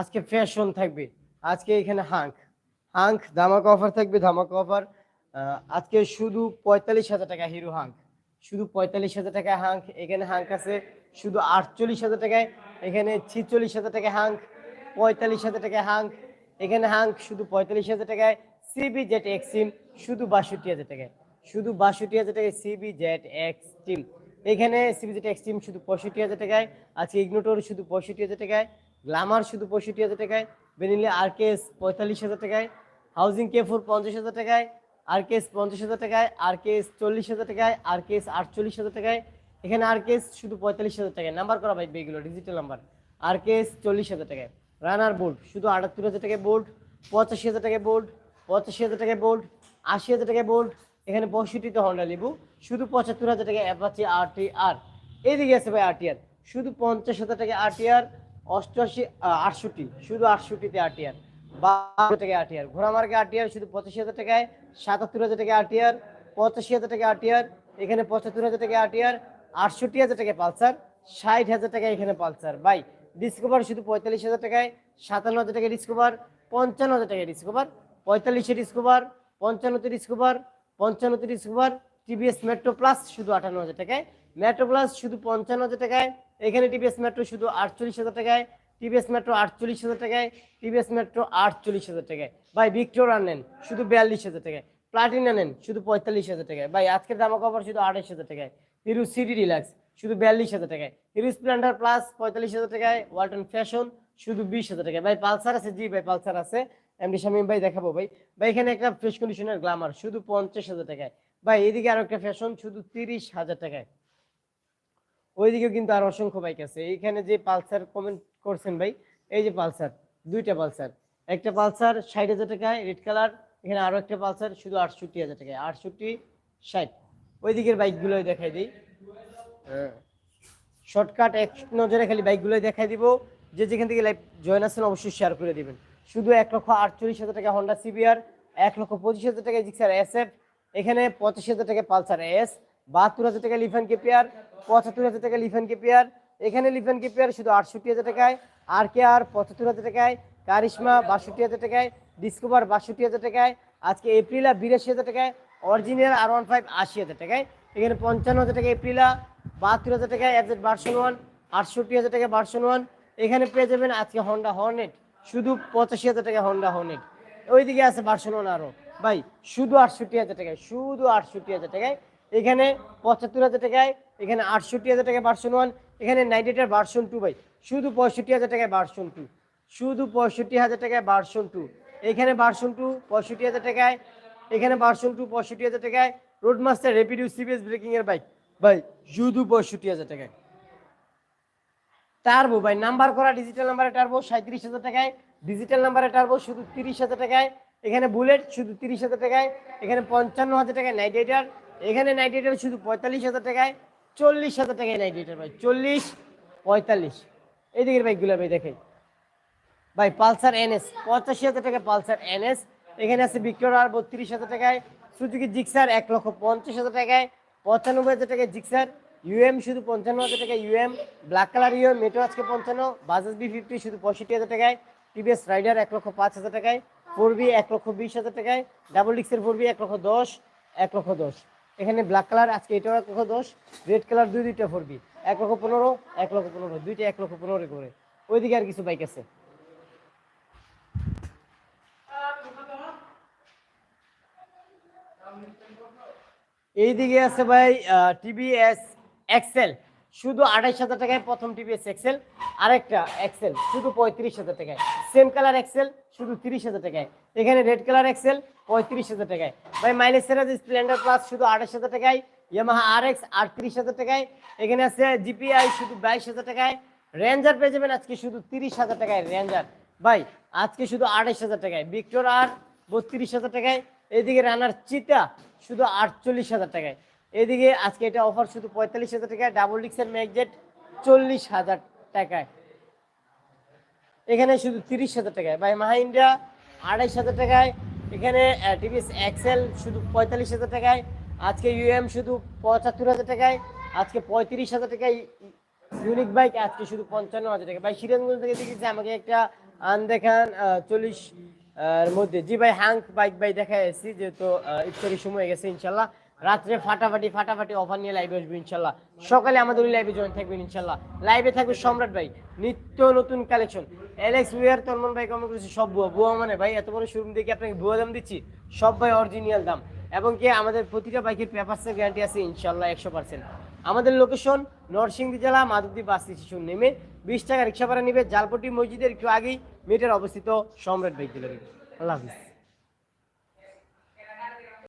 আজকে ফ্যাশন থাকবে। আজকে এখানে হাঙ্ক হাঙ্ক ধামাকা অফার থাকবে, ধামাকা অফার আজকে শুধু পঁয়তাল্লিশ হাজার টাকা হিরো হাঙ্ক শুধু পঁয়তাল্লিশ হাজার টাকায় হাঙ্ক এখানে হাঙ্ক আছে শুধু আটচল্লিশ হাজার টাকায়। এখানে ছিচল্লিশ হাজার টাকায় হাঙ্ক পঁয়তাল্লিশ হাজার টাকায় হাঙ্ক এখানে হাঙ্ক শুধু পঁয়তাল্লিশ হাজার টাকায় সিবি জেট এক্সিম শুধু বাষট্টি হাজার টাকায়। শুধু বাষট্টি হাজার টাকায় সিবি জেট এক্স টিম এখানে সিবি জেট এক্স টিম শুধু পঁয়ষট্টি হাজার টাকায়। আজকে ইগনোটোর শুধু পঁয়ষট্টি হাজার টাকায়। গ্লামার শুধু পঁয়ষট্টি হাজার টাকায় বেনিলে আরকেএস পঁয়তাল্লিশ হাজার টাকায়, হাউজিং কে ফোর পঞ্চাশ হাজার টাকায়, আরকেএস পঞ্চাশ হাজার টাকায়, আরকেএস চল্লিশ হাজার টাকায়, আরকেএস আটচল্লিশ হাজার টাকায়। এখানে আরকেএস শুধু পঁয়তাল্লিশ হাজার টাকায়। নাম্বার করা ভাই এগুলো ডিজিটাল নাম্বার আরকেএস চল্লিশ হাজার টাকায়। রানার বোল্ট শুধু আটাত্তর হাজার টাকায় বোল্ট পঁচাশি হাজার টাকায় বোল্ট পঁচাশি হাজার টাকায় বোল্ট আশি হাজার টাকায় বোল্ট এখানে পঁয়ষট্টিতে হন্ডা লিবু শুধু পঁচাত্তর হাজার টাকায় অ্যাপাচি আর টি আর এইদিকে আছে ভাই আরটিআর শুধু পঞ্চাশ হাজার টাকায় আরটিআর অষ্টআশি আটষট্টি, শুধু আটষট্টিতে আরটিআর বারো টাকায় আরটিআর ঘোড়ামার্গে আরটিআর শুধু পঁচাশি হাজার টাকায়, সাতাত্তর হাজার টাকায় আরটিআর পঁচাশি হাজার টাকায় আরটিআর এখানে পঁচাত্তর হাজার টাকায় আরটিআর আটষট্টি হাজার টাকায় পালসার, ষাট হাজার টাকায় এখানে পালসার। বাই ডিসকভার শুধু পঁয়তাল্লিশ হাজার টাকায়, সাতান্ন হাজার টাকায় ডিসকভার পঞ্চান্ন হাজার টাকায় ডিসকভার পঁয়তাল্লিশে ডিসকভার পঞ্চান্নতে ডিসকভার পঞ্চান্নতে ডিসকভার টিভিএস মেট্রো প্লাস শুধু আটান্ন হাজার টাকায় মেট্রো প্লাস শুধু পঞ্চান্ন হাজার টাকায় এখানে টিভিএস মেট্রো শুধু আটচল্লিশ হাজার টাকায়, টিভিএস মেট্রো আটচল্লিশ হাজার টাকায়, টিভিএস মেট্রো আটচল্লিশ হাজার টাকায়। ভাই ভিক্টোর নেন শুধু বিয়াল্লিশ হাজার টাকায়। প্লাটিনা নেন শুধু পঁয়তাল্লিশ হাজার টাকায়। ভাই, আজকের দামা কভার শুধু আঠাশ হাজার টাকায়। হিরো সিডি রিল্যাক্স শুধু বিয়াল্লিশ হাজার টাকায়। হিরো স্প্লেন্ডার প্লাস পঁয়তাল্লিশ হাজার টাকায়। ওয়ালটন ফ্যাশন শুধু বিশ হাজার টাকায়। ভাই, পালসার আছে? জি ভাই, পালসার আছে। এমডি শামিম ভাই, দেখাবো ভাই। ভাই, এখানে একটা ফ্রেশ কন্ডিশনের গ্লামার শুধু পঞ্চাশ হাজার টাকায়। ভাই, এদিকে আরও একটা ফ্যাশন শুধু তিরিশ হাজার টাকায়। ওইদিকেও কিন্তু আর অসংখ্য বাইক আছে। এইখানে যে পালসার কমেন্ট করছেন ভাই এই যে পালসার দুইটা পালসার। একটা পালসার ষাট হাজার টাকায় রেড কালার এখানে আরও একটা পালসার শুধু আটষট্টি হাজার টাকায় আটষট্টি ষাট। ওই দিকের বাইকগুলো দেখাই দিই। শর্টকাট এক নজরে খালি বাইকগুলো দেখাই দিব। যে যেখান থেকে লাইভ জয়েন আছেন অবশ্যই শেয়ার করে দিবেন। শুধু এক লক্ষ আটচল্লিশ হাজার টাকা হন্ডা সিবিআর এক লক্ষ পঁচিশ হাজার টাকা জিক্সার এস এফ এখানে পঁচিশ হাজার টাকা পালসার এস বাহাত্তর হাজার টাকা লিফান কেপিয়ার পঁচাত্তর হাজার টাকা লিফান কেপিয়ার এখানে লিফান কেপিয়ার শুধু আটষট্টি হাজার টাকায়, আর কে আর পঁচাত্তর হাজার টাকায়, কারিশমা বাষট্টি হাজার টাকায়, ডিসকোভার বাষট্টি হাজার টাকায়, আজকে এপ্রিলা বিরাশি হাজার টাকায়, অরিজিনাল আর ওয়ান ফাইভ আশি হাজার টাকায়, এখানে পঞ্চান্ন হাজার টাকা এপ্রিলা, বাহাত্তর হাজার টাকায় এফজেড ভার্সন ওয়ান, আটষট্টি হাজার টাকা ভার্সন ওয়ান, এখানে পেয়ে যাবেন আজকে হন্ডা হর্নেট, শুধু পঁচাশি হাজার টাকা হন্ডা হর্নেট। ওইদিকে আছে ভার্সন ওয়ান আরও। ভাই, শুধু আটষট্টি হাজার টাকায়, শুধু আটষট্টি হাজার টাকায় এখানে পঁচাত্তর হাজার টাকায়, এখানে আটষট্টি হাজার টাকায় ভার্সন ওয়ান এখানে নাইনটি এইটের ভার্সন টু ভাই। শুধু পঁয়ষট্টি হাজার টাকায় ভার্সন টু শুধু পঁয়ষট্টি হাজার টাকায় ভার্সন টু এখানে ভার্সন টু পঁয়ষট্টি হাজার টাকায়, এখানে ভার্সন টু পঁয়ষট্টি হাজার টাকায়। Road master rapid CBS braking এর বাইক ভাই, শুধু পঁয়ষট্টি হাজার টাকায়। টার্বো ভাই নাম্বার করা ডিজিটাল নাম্বারে টার্বো সাঁত্রিশ হাজার টাকায়। ডিজিটাল নাম্বারে টার্বো শুধু তিরিশ হাজার টাকায়। এখানে বুলেট শুধু তিরিশ হাজার টাকায়। এখানে পঞ্চান্ন হাজার টাকায় নাইট রাইডার এখানে নাইট রাইডার শুধু পঁয়তাল্লিশ হাজার টাকায়, চল্লিশ হাজার টাকায় নাইট রাইডার ভাই চল্লিশ, পঁয়তাল্লিশ। এইদিকের বাইকগুলো ভাই দেখেন। ভাই, পালসার এনএস পঁচাশি হাজার টাকা পালসার এনএস এখানে আছে বিক্রয় বত্রিশ হাজার টাকায়। সুজুকি জিক্সার এক লক্ষ পঞ্চাশ হাজার টাকায়। পঁচানব্বই হাজার টাকায় জিক্সার ইউএম শুধু পঞ্চান্ন হাজার টাকায় UM black colour UM Metro আজকে পঞ্চান্ন। বাজাজ বি ফিফটি শুধু পঁয়ষট্টি হাজার টাকায়। টিভিএস রাইডার এক লক্ষ পাঁচ হাজার টাকায়। ফোর বি এক লক্ষ বিশ হাজার টাকায়। ডাবল ডিক্সের ফোর বি এক লক্ষ দশ, এক লক্ষ দশ। এখানে ব্ল্যাক কালার আজকে এটাও এক লক্ষ দশ রেড কালার দুই দুইটা ফোর বি এক লক্ষ পনেরো, এক লক্ষ পনেরো, দুইটা এক লক্ষ পনেরো করে। ওইদিকে আর কিছু বাইক আছে। এইদিকে আছে ভাই টিভিএস এক্সেল শুধু আড়াইশ হাজার টাকায় প্রথম টিভিএস এক্সেল আরেকটা এক্সেল শুধু পঁয়ত্রিশ হাজার টাকায়। সেম কালার এক্সেল শুধু তিরিশ হাজার টাকায়। এখানে রেড কালার এক্সেল পঁয়ত্রিশ হাজার টাকায়। ভাই মাইলেজ সেরাজ স্প্লেন্ডার প্লাস শুধু আড়াইশ হাজার টাকায়। ইয়ামাহা আর এক্স আটত্রিশ হাজার টাকায়। এখানে আছে জিপিআই শুধু বাইশ হাজার টাকায়। রেঞ্জার পেয়ে যাবেন আজকে শুধু তিরিশ হাজার টাকায় রেঞ্জার ভাই, আজকে শুধু আড়াইশ হাজার টাকায়। ভিক্টর আর বত্রিশ হাজার টাকায়। এদিকে রানার চিতা শুধু আটচল্লিশ হাজার টাকায়। এদিকে আজকে এটা অফার শুধু পঁয়তাল্লিশ হাজার টাকায় ডাবল ডিক্সের ম্যাগজেট চল্লিশ হাজার টাকায়। এখানে শুধু তিরিশ হাজার টাকায়। ভাই মাহিন্দ্রা আড়াইশ হাজার টাকায়। এখানে টিভিএস এক্সেল শুধু পঁয়তাল্লিশ হাজার টাকায়। আজকে ইউএম শুধু পঁচাত্তর হাজার টাকায়। আজকে পঁয়ত্রিশ হাজার টাকায়। ইউনিক বাইক আজকে শুধু পঞ্চান্ন হাজার টাকা ভাই সিরাজগঞ্জ থেকে দেখেছি আমাকে একটা আন দেখান চল্লিশ এর মধ্যে। জি ভাই হাঙ্ক বাইক ভাই দেখা এসেছি যেহেতু আহ, ইফতারির সময় গেছে ইনশাল্লাহ। রাত্রে ফাটাফাটি ফাটাফাটি অফার নিয়ে লাইভে আসবে ইনশাল্লাহ। সকালে আমাদের ওই লাইভে জয়েন থাকবেন ইনশাল্লাহ। লাইভে থাকবে সম্রাট ভাই, নিত্য নতুন কালেকশন এলেক্স উইয়ার তন্মন ভাই কমেন্ট করেছে, সব বুয়া বুয়া মানে ভাই, এত বড় শোরুম দেখে আপনাকে বুয়া দাম দিচ্ছি? সব ভাই অরিজিনাল দাম। এবং কি আমাদের প্রতিটা বাইকের পেপারসের গ্যারান্টি আছে ইনশাল্লাহ একশো পার্সেন্ট আমাদের লোকেশন নরসিংদী জেলা, মাধবদী বাস স্টেশন নেমে বিশ টাকা রিক্সা ভাড়া নেবে। জালপটি মসজিদের একটু আগেই মিটার অবস্থিত সম্রাট বাইক আল্লাহ হাফিজ।